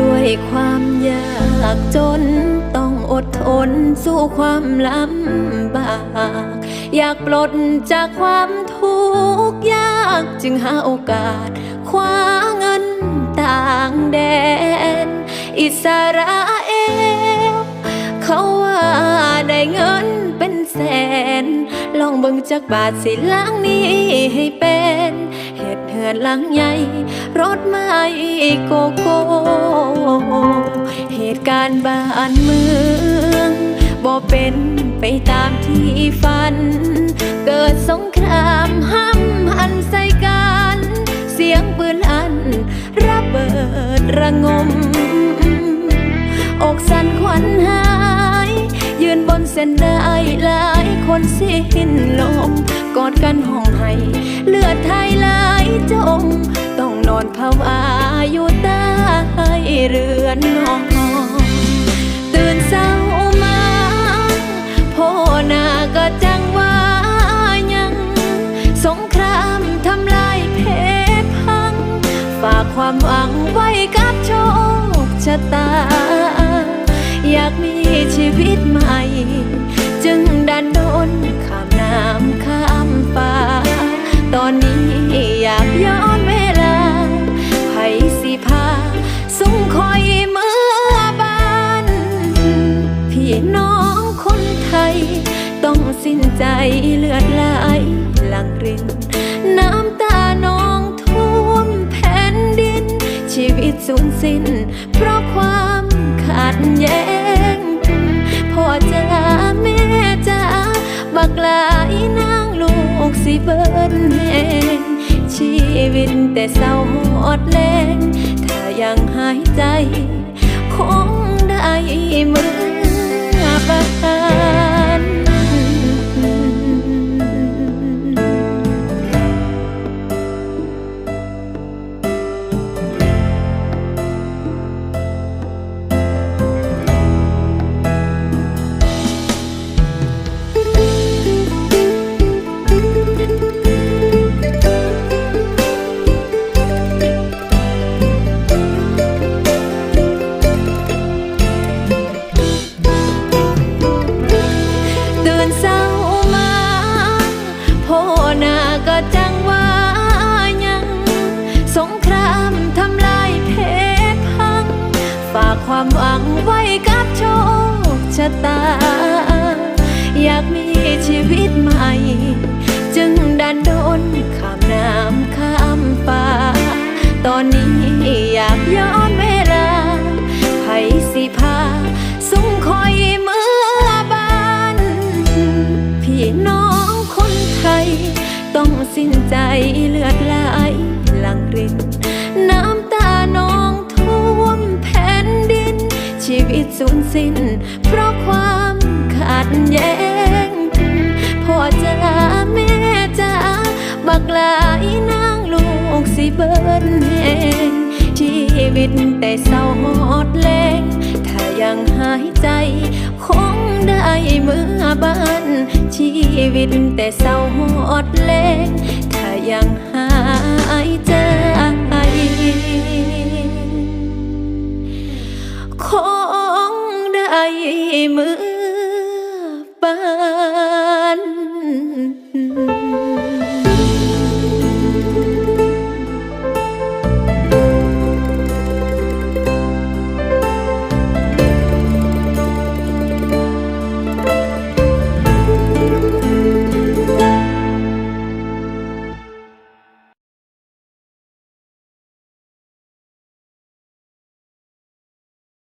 ด้วยความยากจนต้องอดทนสู้ความลำบาก อยากปลดจากความทุกข์ยากจึงหาโอกาส คว้าเงินต่างแดน อิสราเอลเขาว่าได้เงินเป็นแสน ลองเบิ่งจากบาทสิล้างนี้ให้เป็นเหตุเหือนหลังใหญ่ รถไม่โกโก้ เหตุการณ์บ้านเมืองบ่เป็นไปตามที่ฝัน ยืนบนเส้นได้หลายคนสิ้นลมกอดกันห้องไห้ เลือดไทยไหลจม ต้องนอนภาวะอยู่ใต้เรือนนอนตื่นเศร้ามาพ่อหน้าก็จังว่ายัง สงครามทำลายเพพัง ฝากความหวังไว้กับโชคชะตา อยากมี ชีวิตใหม่ จึงดันโดนข้ามน้ำข้ามฟ้า ตอนนี้อยากย้อนเวลาไผสิพาสุงคอยเมื่อบ้าน พี่น้องคนไทย ต้องสิ้นใจเลือดไหลหลังรินน้ำตาน้องท่วมแผ่นดิน ชีวิตสูญสิ้น เพราะความขัดแย้ง พ่อจ๋าแม่จ๋าบักลายนางลูกสิเบิ้นแหงชีวิตแต่เศร้าหดแรงถ้ายังหายใจ ความหวังไว้กับโชคชะตา อยากมีชีวิตใหม่ จึงดันโดนข้ามน้ำข้ามฟ้า ตอนนี้อยากย้อนเวลาไผสิพาสุงคอยเมื่อบ้าน พี่น้องคนไทย ต้องสิ้นใจเลือดไหลหลังรินน้ำ ตสูญสิ้น เพราะความขัดแย้งพ่อจ๋าแม่จ๋าบักลายนางลูกสิเบิ้นแหงชีวิตแต่เศร้าหดแรงถ้ายังหายใจ คงได้เมื่อบ้านชีวิตแต่เศร้าหดแรงถ้ายังหายใจ mm-hmm.